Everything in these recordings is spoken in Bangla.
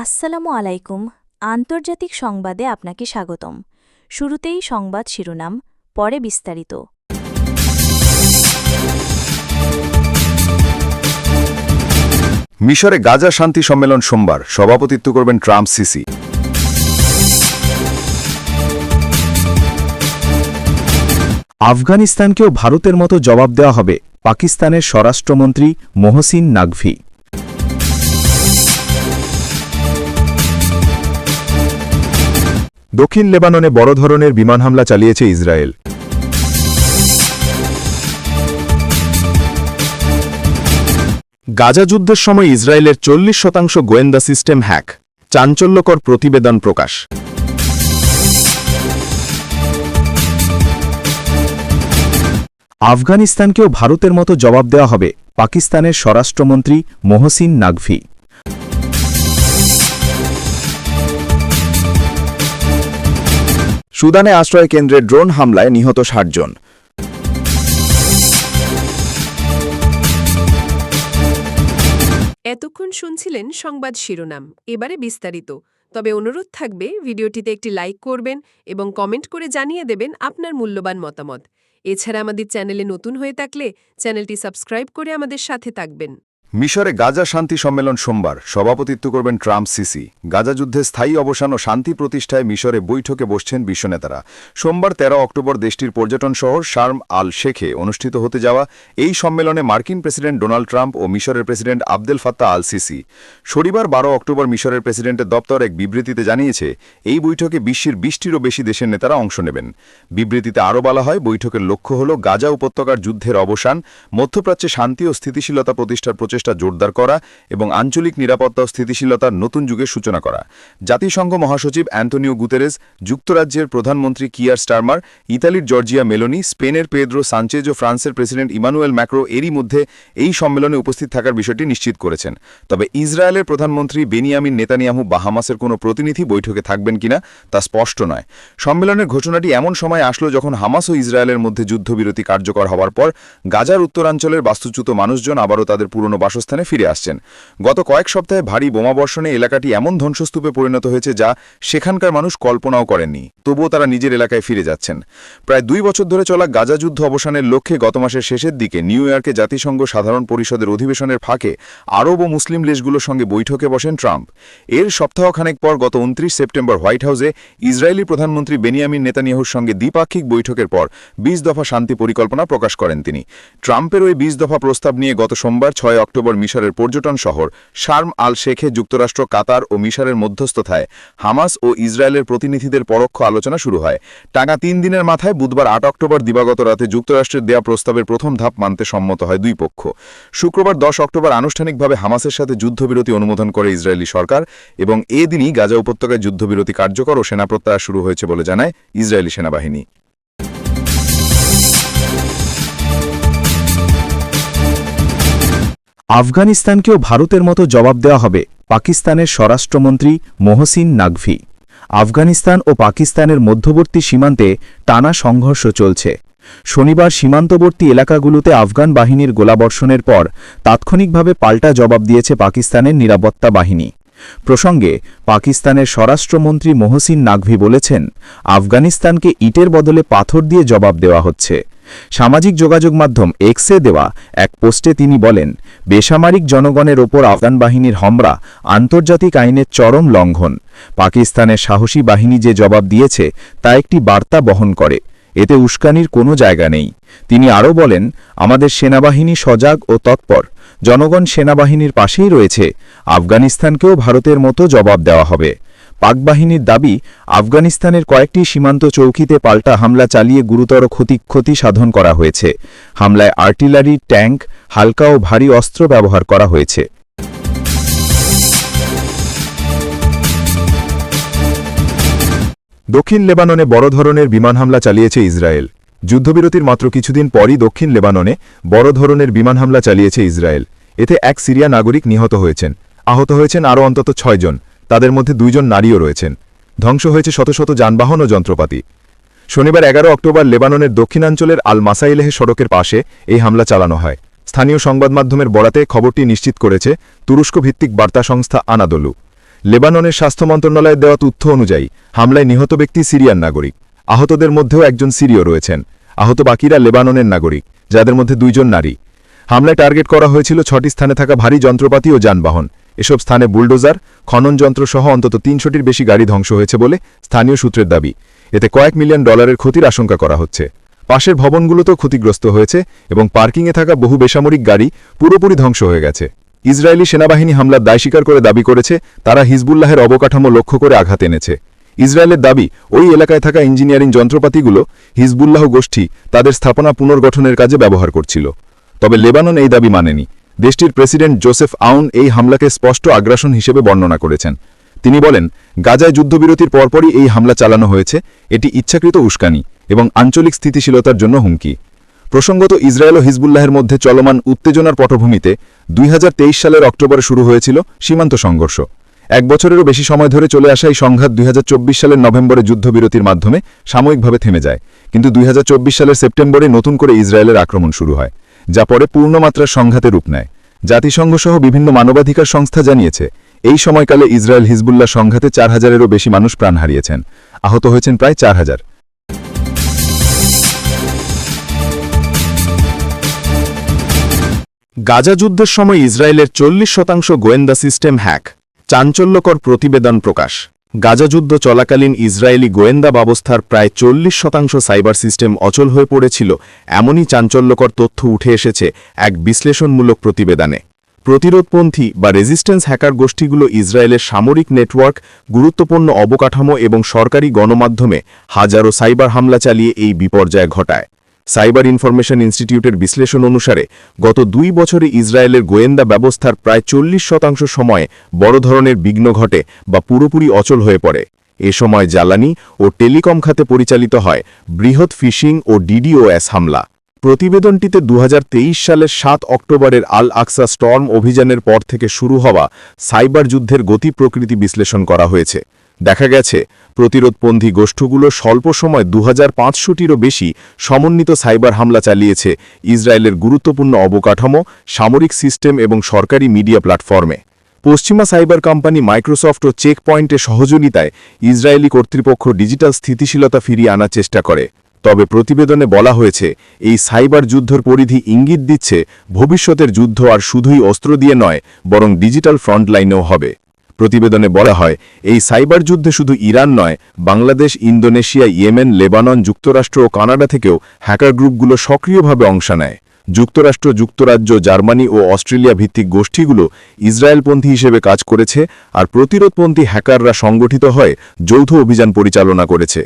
আসসালামু আলাইকুম। আন্তর্জাতিক সংবাদে আপনাকে স্বাগতম। শুরুতেই সংবাদ শিরোনাম, পরে বিস্তারিত। মিশরে গাজা শান্তি সম্মেলন সোমবার। সভাপতিত্ব করবেন ট্রাম্প, সিসি। আফগানিস্তানকেও ভারতের মতো জবাব দেওয়া হবে। পাকিস্তানের স্বরাষ্ট্রমন্ত্রী মোহসিন নাকভি দক্ষিণ লেবাননে বড় ধরনের বিমান হামলা চালিয়েছে ইসরায়েল। গাজা যুদ্ধের সময় ইসরায়েলের চল্লিশ শতাংশ গোয়েন্দা সিস্টেম হ্যাক, চাঞ্চল্যকর প্রতিবেদন প্রকাশ। আফগানিস্তানকেও ভারতের মতো জবাব দেওয়া হবে, পাকিস্তানের স্বরাষ্ট্রমন্ত্রী মোহসিন নাকভি সুদানে আশ্রয় কেন্দ্রে ড্রোন হামলায় নিহত ষাট জন এতক্ষণ শুনছিলেন সংবাদ শিরোনাম, এবারে বিস্তারিত। তবে অনুরোধ থাকবে, ভিডিওটিতে একটি লাইক করবেন এবং কমেন্ট করে জানিয়ে দেবেন আপনার মূল্যবান মতামত। এছাড়া আমাদের চ্যানেলে নতুন হয়ে থাকলে চ্যানেলটি সাবস্ক্রাইব করে আমাদের সাথে থাকবেন। মিশরে গাজা শান্তি সম্মেলন সোমবার। সভাপতিত্ব করবেন ট্রাম্প সিসি। গাজা যুদ্ধে স্থায়ী অবসান ও শান্তি প্রতিষ্ঠায় মিশরে বৈঠকে বসছেন বিশ্বনেতারা। সোমবার ১৩ অক্টোবর দেশটির পর্যটন শহর শার্ম আল শেখে অনুষ্ঠিত হতে যাওয়া এই সম্মেলনে মার্কিন প্রেসিডেন্ট ডোনাল্ড ট্রাম্প ও মিশরের president Abdel Fattah al Sisi. শনিবার বারো অক্টোবর মিশরের প্রেসিডেন্টের দপ্তর এক বিবৃতিতে জানিয়েছে, এই বৈঠকে বিশ্বের বিশটিরও বেশি দেশের নেতারা অংশ নেবেন। বিবৃতিতে আরও বলা হয়, বৈঠকের লক্ষ্য হল গাজা উপত্যকার যুদ্ধের অবসান, মধ্যপ্রাচ্যে শান্তি ও স্থিতিশীলতা প্রতিষ্ঠার প্রচেষ্টা জোরদার করা এবং আঞ্চলিক নিরাপত্তা স্থিতিশীলতার নতুন যুগের সূচনা করা। জাতিসংঘ মহাসচিব অ্যান্টনিও গুতেরেস, যুক্তরাজ্যের প্রধানমন্ত্রী কিয়ার স্টারমার, ইতালির জর্জিয়া মেলোনি, স্পেনের পেদ্রো সানচেজ ও ফ্রান্সের প্রেসিডেন্ট ইমানুয়েল ম্যাক্রো এরই মধ্যে এই সম্মেলনে উপস্থিত থাকার বিষয়টি নিশ্চিত করেছেন। তবে ইসরায়েলের প্রধানমন্ত্রী বেনিয়ামিন নেতানিয়াহু বাহামাসের কোনো প্রতিনিধি বৈঠকে থাকবেন কিনা তা স্পষ্ট নয়। সম্মেলনের ঘোষণাটি এমন সময় আসলো যখন হামাস ও ইসরায়েলের মধ্যে যুদ্ধবিরতি কার্যকর হওয়ার পর গাজার উত্তরাঞ্চলের বাস্তুচ্যুত মানুষজন আবারও তাদের পুরনো বাসস্থানে ফিরে আসছেন। গত কয়েক সপ্তাহে ভারী বোমাবর্ষণে এলাকাটি এমন ধ্বংসস্তূপে পরিণত হয়েছে যা সেখানকার মানুষ কল্পনাও করেননি, তবুও তারা নিজের এলাকায় ফিরে যাচ্ছেন। প্রায় দুই বছর ধরে চলা গাজা যুদ্ধ অবসানের লক্ষ্যে গত মাসের শেষের দিকে নিউ ইয়র্কে জাতিসংঘ সাধারণ পরিষদের অধিবেশনের ফাঁকে আরব ও মুসলিম দেশগুলোর সঙ্গে বৈঠকে বসেন ট্রাম্প। এর সপ্তাহখানেক পর গত উনত্রিশ সেপ্টেম্বর হোয়াইট হাউসে ইসরায়েলি প্রধানমন্ত্রী বেনিয়ামিন নেতানিয়াহুর সঙ্গে দ্বিপাক্ষিক বৈঠকের পর বিশ দফা শান্তি পরিকল্পনা প্রকাশ করেন তিনি। ট্রাম্পের ওই বিশ দফা প্রস্তাব নিয়ে গত সোমবার ছয় অক্টোবর মিশরের পর্যটন শহর শার্ম আল শেখে যুক্তরাষ্ট্র, কাতার ও মিশরের মধ্যস্থতায় হামাস ও ইসরায়েলের প্রতিনিধিদের পরোক্ষ আলোচনা শুরু হয়। টানা তিন দিনের মাথায় বুধবার আট অক্টোবর দিবাগত রাতে যুক্তরাষ্ট্রের দেয়া প্রস্তাবের প্রথম ধাপ মানতে সম্মত হয় দুই পক্ষ। শুক্রবার দশ অক্টোবর আনুষ্ঠানিকভাবে হামাসের সাথে যুদ্ধবিরতি অনুমোদন করে ইসরায়েলি সরকার এবং এ দিনই গাজা উপত্যকায় যুদ্ধবিরতি কার্যকর ও সেনা প্রত্যাহার শুরু হয়েছে বলে জানায় ইসরায়েলি সেনাবাহিনী। আফগানিস্তানকেও ভারতের মতো জবাব দেওয়া হবে, পাকিস্তানের স্বরাষ্ট্রমন্ত্রী মোহসিন নাগভি। আফগানিস্তান ও পাকিস্তানের মধ্যবর্তী সীমান্তে টানা সংঘর্ষ চলছে। শনিবার সীমান্তবর্তী এলাকাগুলোতে আফগান বাহিনীর গোলাবর্ষণের পর তাৎক্ষণিকভাবে পাল্টা জবাব দিয়েছে পাকিস্তানের নিরাপত্তা বাহিনী। প্রসঙ্গে পাকিস্তানের স্বরাষ্ট্রমন্ত্রী মোহসিন নাগভি বলেছেন, আফগানিস্তানকে ইটের বদলে পাথর দিয়ে জবাব দেওয়া হচ্ছে। সামাজিক যোগাযোগ মাধ্যম এক্সে দেওয়া এক পোস্টে তিনি বলেন, বেসামরিক জনগণের ওপর আফগান বাহিনীর হমরা আন্তর্জাতিক আইনের চরম লঙ্ঘন। পাকিস্তানের সাহসী বাহিনী যে জবাব দিয়েছে, তা একটি বার্তা বহন করে। এতে উস্কানির কোনো জায়গা নেই। তিনি আরও বলেন, আমাদের সেনাবাহিনী সজাগ ও তৎপর। জনগণ সেনাবাহিনীর পাশেই রয়েছে। আফগানিস্তানকেও ভারতের মতো জবাব দেওয়া হবে। পাক বাহিনীর দাবি, আফগানিস্তানের কয়েকটি সীমান্ত চৌকিতে পাল্টা হামলা চালিয়ে গুরুতর ক্ষতি ক্ষতি সাধন করা হয়েছে। হামলায় আর্টিলারি, ট্যাঙ্ক, হালকা ও ভারী অস্ত্র ব্যবহার করা হয়েছে। দক্ষিণ লেবাননে বড় ধরনের বিমান হামলা চালিয়েছে ইসরায়েল। যুদ্ধবিরতির মাত্র কিছুদিন পরই দক্ষিণ লেবাননে বড় ধরনের বিমান হামলা চালিয়েছে ইসরায়েল। এতে এক সিরিয়া নাগরিক নিহত হয়েছেন। আহত হয়েছেন আরও অন্তত ছয়জন তাদের মধ্যে দুইজন নারীও রয়েছেন। ধ্বংস হয়েছে শত শত যানবাহন ও যন্ত্রপাতি। শনিবার এগারো অক্টোবর লেবাননের দক্ষিণাঞ্চলের আল মাসাইলেহে সড়কের পাশে এই হামলা চালানো হয়। স্থানীয় সংবাদ মাধ্যমের বরাতে খবরটি নিশ্চিত করেছে তুরস্ক ভিত্তিক বার্তা সংস্থা আনাদলু। লেবাননের স্বাস্থ্য মন্ত্রণালয়ের দেওয়া তথ্য অনুযায়ী হামলায় নিহত ব্যক্তি সিরিয়ান নাগরিক। আহতদের মধ্যেও একজন সিরীয় রয়েছেন। আহত বাকিরা লেবাননের নাগরিক, যাদের মধ্যে দুইজন নারী। হামলায় টার্গেট করা হয়েছিল ছটি স্থানে থাকা ভারী যন্ত্রপাতি ও যানবাহন। এসব স্থানে বুলডোজার, খনন যন্ত্র সহ অন্তত তিনশোটির বেশি গাড়ি ধ্বংস হয়েছে বলে স্থানীয় সূত্রের দাবি। এতে কয়েক মিলিয়ন ডলারের ক্ষতির আশঙ্কা করা হচ্ছে। পাশের ভবনগুলোতেও ক্ষতিগ্রস্ত হয়েছে এবং পার্কিংয়ে থাকা বহু বেসামরিক গাড়ি পুরোপুরি ধ্বংস হয়ে গেছে। ইসরায়েলি সেনাবাহিনী হামলার দায় স্বীকার করে দাবি করেছে, তারা হিজবুল্লাহের অবকাঠামো লক্ষ্য করে আঘাত এনেছে। ইসরায়েলের দাবি, ওই এলাকায় থাকা ইঞ্জিনিয়ারিং যন্ত্রপাতিগুলো হিজবুল্লাহ গোষ্ঠী তাদের স্থাপনা পুনর্গঠনের কাজে ব্যবহার করছিল। তবে লেবানন এই দাবি মানেনি। দেশটির প্রেসিডেন্ট জোসেফ আউন এই হামলাকে স্পষ্ট আগ্রাসন হিসেবে বর্ণনা করেছেন। তিনি বলেন, গাজায় যুদ্ধবিরতির পরপরই এই হামলা চালানো হয়েছে, এটি ইচ্ছাকৃত উস্কানি এবং আঞ্চলিক স্থিতিশীলতার জন্য হুমকি। প্রসঙ্গত ইসরায়েল ও হিজবুল্লাহের মধ্যে চলমান উত্তেজনার পটভূমিতে দুই হাজার তেইশ সালের অক্টোবরে শুরু হয়েছিল সীমান্ত সংঘর্ষ। এক বছরেরও বেশি সময় ধরে চলে আসা এই সংঘাত দুই হাজার চব্বিশ সালের নভেম্বরে যুদ্ধবিরতির মাধ্যমে সাময়িকভাবে থেমে যায়। কিন্তু দুই হাজার চব্বিশ সালের সেপ্টেম্বরে নতুন করে ইসরায়েলের আক্রমণ শুরু হয়। যা পরে পূর্ণমাত্রার সংঘাতে রূপ নেয়। জাতিসংঘ সহ বিভিন্ন মানবাধিকার সংস্থা জানিয়েছে, এই সময়কালে ইসরায়েল হিজবুল্লাহ সংঘাতে চার হাজারেরও বেশি মানুষ প্রাণ হারিয়েছেন। আহত হয়েছেন প্রায় চার হাজার। গাজা যুদ্ধের সময় ইসরায়েলের চল্লিশ শতাংশ গোয়েন্দা সিস্টেম হ্যাক। চাঞ্চল্যকর প্রতিবেদন প্রকাশ। গাজা যুদ্ধ চলাকালীন ইসরায়েলি গোয়েন্দা ব্যবস্থার প্রায় চল্লিশ শতাংশ সাইবার সিস্টেম অচল হয়ে পড়েছিল, এমনই চাঞ্চল্যকর তথ্য উঠে এসেছে এক বিশ্লেষণমূলক প্রতিবেদনে। প্রতিরোধপন্থী বা রেজিস্ট্যান্স হ্যাকার গোষ্ঠীগুলো ইসরায়েলের সামরিক নেটওয়ার্ক, গুরুত্বপূর্ণ অবকাঠামো এবং সরকারি গণমাধ্যমে হাজারো সাইবার হামলা চালিয়ে এই বিপর্যয় ঘটায়। সাইবার ইনফরমেশন ইনস্টিটিউটের বিশ্লেষণ অনুসারে, গত দুই বছরে ইসরায়েলের গোয়েন্দা ব্যবস্থার প্রায় চল্লিশ শতাংশ সময়ে বড় ধরনের বিঘ্ন ঘটে বা পুরোপুরি অচল হয়ে পড়ে। এ সময় জ্বালানি ও টেলিকম খাতে পরিচালিত হয় বৃহৎ ফিশিং ও ডিডিওএস হামলা। প্রতিবেদনটিতে দু হাজার তেইশ সালের সাত অক্টোবরের আল আকসা স্টর্ম অভিযানের পর থেকে শুরু হওয়া সাইবার যুদ্ধের গতি প্রকৃতি বিশ্লেষণ করা হয়েছে। দেখা গেছে, প্রতিরোধপন্থী গোষ্ঠীগুলো স্বল্প সময় দু পাঁচশোটিরও বেশি সমন্বিত সাইবার হামলা চালিয়েছে ইসরায়েলের গুরুত্বপূর্ণ অবকাঠামো, সামরিক সিস্টেম এবং সরকারি মিডিয়া প্ল্যাটফর্মে। পশ্চিমা সাইবার কোম্পানি মাইক্রোসফট ও চেক পয়েন্টে সহযোগিতায় ইসরায়েলি কর্তৃপক্ষ ডিজিটাল স্থিতিশীলতা ফিরিয়ে আনার চেষ্টা করে। তবে প্রতিবেদনে বলা হয়েছে, এই সাইবার যুদ্ধর পরিধি ইঙ্গিত দিচ্ছে ভবিষ্যতের যুদ্ধ আর শুধুই অস্ত্র দিয়ে নয়, বরং ডিজিটাল ফ্রন্টলাইনেও হবে। প্রতিবেদনে বলা হয়, এই সাইবার যুদ্ধে শুধু ইরান নয়, বাংলাদেশ, ইন্দোনেশিয়া, ইয়েমেন, লেবানন, যুক্তরাষ্ট্র ও কানাডা থেকেও হ্যাকার গ্রুপগুলো সক্রিয়ভাবে অংশ নেয়। যুক্তরাষ্ট্র, যুক্তরাজ্য, জার্মানি ও অস্ট্রেলিয়া ভিত্তিক গোষ্ঠীগুলো ইসরায়েলপন্থী হিসেবে কাজ করেছে আর প্রতিরোধপন্থী হ্যাকাররা সংগঠিত হয়ে যৌথ অভিযান পরিচালনা করেছে।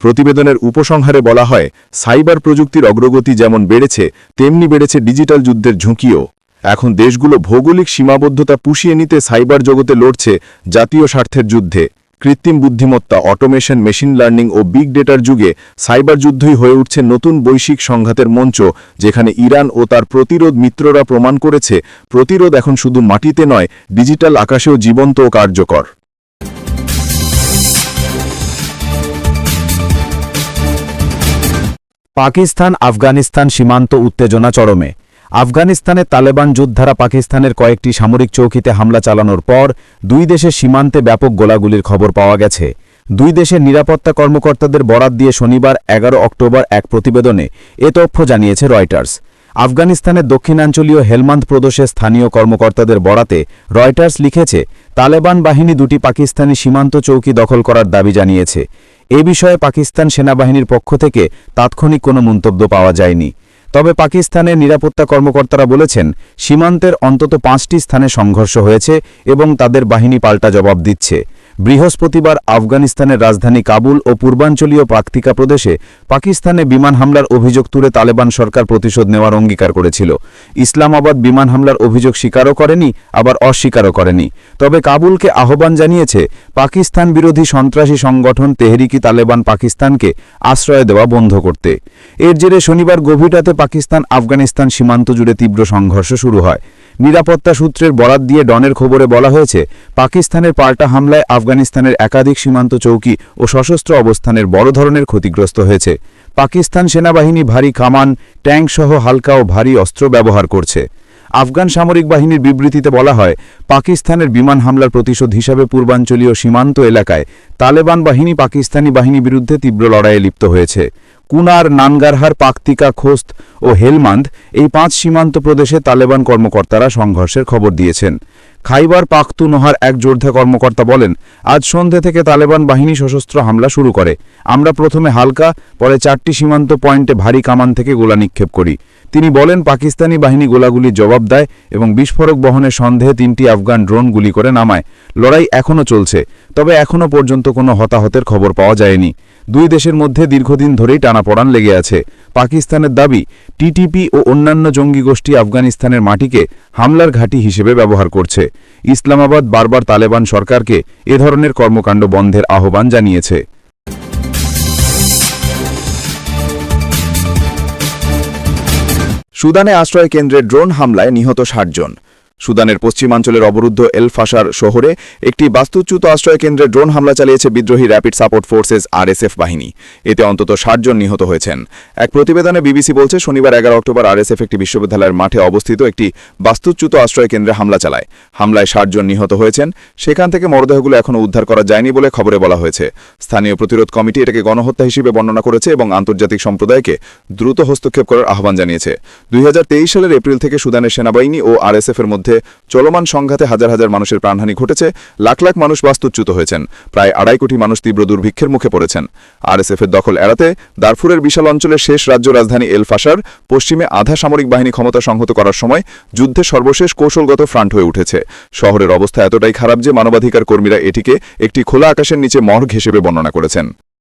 প্রতিবেদনের উপসংহারে বলা হয়, সাইবার প্রযুক্তির অগ্রগতি যেমন বেড়েছে, তেমনি বেড়েছে ডিজিটাল যুদ্ধের ঝুঁকিও। এখন দেশগুলো ভৌগোলিক সীমাবদ্ধতা পুষিয়ে নিতে সাইবার জগতে লড়ছে জাতীয় স্বার্থের যুদ্ধে। কৃত্রিম বুদ্ধিমত্তা, অটোমেশন, মেশিন লার্নিং ও বিগ ডেটার যুগে সাইবার যুদ্ধই হয়ে উঠছে নতুন বৈশ্বিক সংঘাতের মঞ্চ, যেখানে ইরান ও তার প্রতিরোধ মিত্ররা প্রমাণ করেছে, প্রতিরোধ এখন শুধু মাটিতে নয়, ডিজিটাল আকাশেও জীবন্ত ও কার্যকর। পাকিস্তান আফগানিস্তান সীমান্ত উত্তেজনা চরমে। আফগানিস্তানে তালেবান যোদ্ধারা পাকিস্তানের কয়েকটি সামরিক চৌকিতে হামলা চালানোর পর দুই দেশের সীমান্তে ব্যাপক গোলাগুলির খবর পাওয়া গেছে। দুই দেশের নিরাপত্তা কর্মকর্তাদের বরাত দিয়ে শনিবার এগারো অক্টোবর এক প্রতিবেদনে এ তথ্য জানিয়েছে রয়টার্স। আফগানিস্তানের দক্ষিণাঞ্চলীয় হেলমান্দ প্রদেশে স্থানীয় কর্মকর্তাদের বরাতে রয়টার্স লিখেছে, তালেবান বাহিনী দুটি পাকিস্তানি সীমান্ত চৌকি দখল করার দাবি জানিয়েছে। এ বিষয়ে পাকিস্তান সেনাবাহিনীর পক্ষ থেকে তাৎক্ষণিক কোনো মন্তব্য পাওয়া যায়নি। তবে পাকিস্তানের নিরাপত্তা কর্মকর্তারা বলেছেন, সীমান্তের অন্তত পাঁচটি স্থানে সংঘর্ষ হয়েছে এবং তাদের বাহিনী পাল্টা জবাব দিচ্ছে। বৃহস্পতিবার আফগানিস্তানের রাজধানী কাবুল ও পূর্বাঞ্চলীয় পাক্তিকা প্রদেশে পাকিস্তানে বিমান হামলার অভিযোগ তুলে তালেবান সরকার প্রতিশোধ নেওয়ার অঙ্গীকার করেছিল। ইসলামাবাদ বিমান হামলার অভিযোগ স্বীকারও করেনি, আবার অস্বীকারও করেনি। তবে কাবুলকে আহ্বান জানিয়েছে, পাকিস্তান বিরোধী সন্ত্রাসী সংগঠন তেহরিকি তালেবান পাকিস্তানকে আশ্রয় দেওয়া বন্ধ করতে। এর জেরে শনিবার গভীর রাতে পাকিস্তান আফগানিস্তান সীমান্ত জুড়ে তীব্র সংঘর্ষ শুরু হয়। নিরাপত্তা সূত্রের বরাত দিয়ে ডনের খবরে বলা হয়েছে, পাকিস্তানের পাল্টা হামলায় আফগানিস্তানের একাধিক সীমান্ত চৌকি ও সশস্ত্র অবস্থানের বড় ধরনের ক্ষতিগ্রস্ত হয়েছে। পাকিস্তান সেনাবাহিনী ভারী কামান, ট্যাঙ্ক সহ হালকা ও ভারী অস্ত্র ব্যবহার করছে। আফগান সামরিক বাহিনীর বিবৃতিতে বলা হয়, পাকিস্তানের বিমান হামলার প্রতিশোধ হিসাবে পূর্বাঞ্চলীয় সীমান্ত এলাকায় তালেবান বাহিনী পাকিস্তানি বাহিনী বিরুদ্ধে তীব্র লড়াইয়ে লিপ্ত হয়েছে। কুনার, নানগারহার, পাকতিকা, খোস্ত ও হেলমান্দ এই পাঁচ সীমান্ত প্রদেশে তালেবান কর্মকর্তারা সংঘর্ষের খবর দিয়েছেন। খাইবার পাখতুনহার এক যোদ্ধা কর্মকর্তা বলেন, আজ সন্ধে থেকে তালেবান বাহিনী সশস্ত্র হামলা শুরু করে। আমরা প্রথমে হালকা, পরে চারটি সীমান্ত পয়েন্টে ভারী কামান থেকে গোলা নিক্ষেপ করি। তিনি বলেন, পাকিস্তানি বাহিনী গোলাগুলি জবাব দেয় এবং বিস্ফোরক বহনের সন্দেহে তিনটি আফগান ড্রোন গুলি করে নামায়। লড়াই এখনও চলছে, তবে এখনও পর্যন্ত কোনো হতাহতের খবর পাওয়া যায়নি। দুই দেশের মধ্যে দীর্ঘদিন ধরেই টানাপড়ান লেগে আছে। পাকিস্তানের দাবি টিটিপি ও অন্যান্য জঙ্গি গোষ্ঠী আফগানিস্তানের মাটিকে হামলার ঘাঁটি হিসেবে ব্যবহার করছে। ইসলামাবাদ বারবার তালেবান সরকারকে এ ধরনের কর্মকাণ্ড বন্ধের আহ্বান জানিয়েছে। সুদানে আশ্রয় কেন্দ্রে ড্রোন হামলায় নিহত ষাট জন। সুদানের পশ্চিমাঞ্চলের অবরুদ্ধ এল ফাশার শহরে একটি বাস্তুচ্যুত আশ্রয় কেন্দ্রে ড্রোন হামলা চালিয়েছে বিদ্রোহী র্যাপিড সাপোর্ট ফোর্সেস আরএসএফ বাহিনী। এতে অন্তত ষাট জন নিহত হয়েছেন। এক প্রতিবেদনে বিবিসি বলছে, শনিবার এগারো অক্টোবর আরএসএফ একটি বিশ্ববিদ্যালয়ের মাঠে অবস্থিত একটি বাস্তুচ্যুত আশ্রয় কেন্দ্রে হামলা চালায়। হামলায় ষাট জন নিহত হয়েছেন। সেখান থেকে মরদেহগুলো এখনও উদ্ধার করা যায়নি বলে খবরে বলা হয়েছে। স্থানীয় প্রতিরোধ কমিটি এটাকে গণহত্যা হিসেবে বর্ণনা করেছে এবং আন্তর্জাতিক সম্প্রদায়কে দ্রুত হস্তক্ষেপ করার আহ্বান জানিয়েছে। দুই হাজার তেইশ সালের এপ্রিল থেকে সুদানের সেনাবাহিনী ও আরএসএফ এর মধ্যে চলমান সংঘাতে হাজার হাজার মানুষের প্রাণহানি ঘটেছে, লাখ লাখ মানুষ বাস্তুচ্যুত হয়েছেন, প্রায় আড়াই কোটি মানুষ তীব্র দুর্ভিক্ষের মুখে পড়েছেন। আরএসএফ এর দখল এড়াতে দারফুরের বিশাল অঞ্চলের শেষ রাজ্য রাজধানী এলফাসার পশ্চিমে আধা সামরিক বাহিনী ক্ষমতা সংহত করার সময় যুদ্ধে সর্বশেষ কৌশলগত ফ্রান্ট হয়ে উঠেছে। শহরের অবস্থা এতটাই খারাপ যে মানবাধিকার কর্মীরা এটিকে একটি খোলা আকাশের নিচে মর্গ হিসেবে বর্ণনা করেছেন।